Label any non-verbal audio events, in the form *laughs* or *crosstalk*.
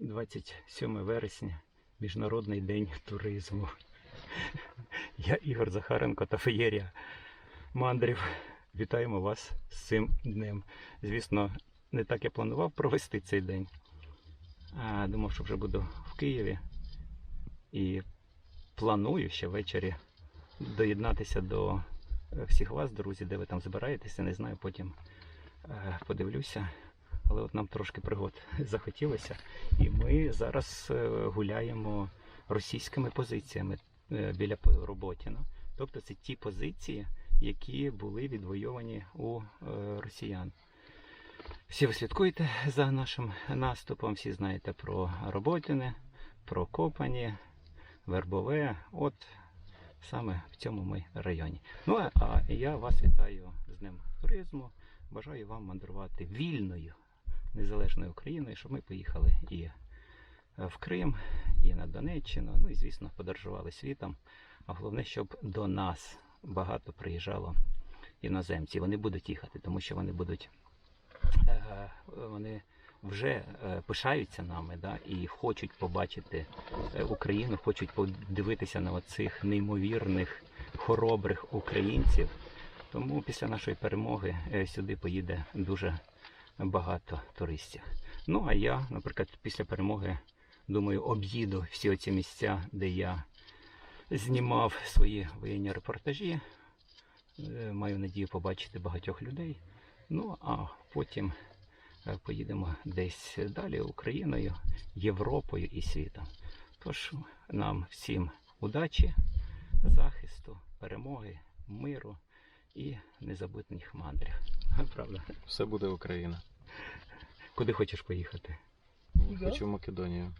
27 вересня, Міжнародний день туризму. Я Ігор Захаренко та Феєрія Мандрів. Вітаємо вас з цим днем. Звісно, не так я планував провести цей день. Думав, що вже буду в Києві. І планую ще ввечері доєднатися до е, всіх вас, друзі, де ви там збираєтеся. Не знаю, потім е, подивлюся. Але от нам трошки пригод *laughs* захотілося. І ми зараз е, гуляємо російськими позиціями е, біля Роботіна. Тобто це ті позиції, які були відвойовані у е, росіян. Всі ви слідкуєте за нашим наступом, всі знаєте про Роботіне, про Копані, Вербове. От саме в цьому ми районі. Ну а я вас вітаю з Днем туризму. Бажаю вам мандрувати вільною незалежною Україною, щоб ми поїхали і е, в Крим, і на Донеччину. Ну і звісно, подорожували світом. А головне, щоб до нас багато приїжджало іноземців. Вони будуть їхати, тому що вони будуть е, вони вже е, пишаються нами, да, і хочуть побачити Україну, хочуть подивитися на оцих неймовірних, хоробрих українців. Тому після нашої перемоги сюди поїде дуже багато туристів. Ну а я, наприклад, після перемоги, думаю, об'їду всі оці місця, де я знімав свої воєнні репортажі. Е, Маю надію побачити багатьох людей. Ну а потім е, поїдемо десь далі Україною, Європою і світом. Тож нам всім удачі, захисту, перемоги, миру і незабутніх мандрів. *laughs* Правда? Все буде Україна. Куди хочеш поїхати? Хочу в Македонію.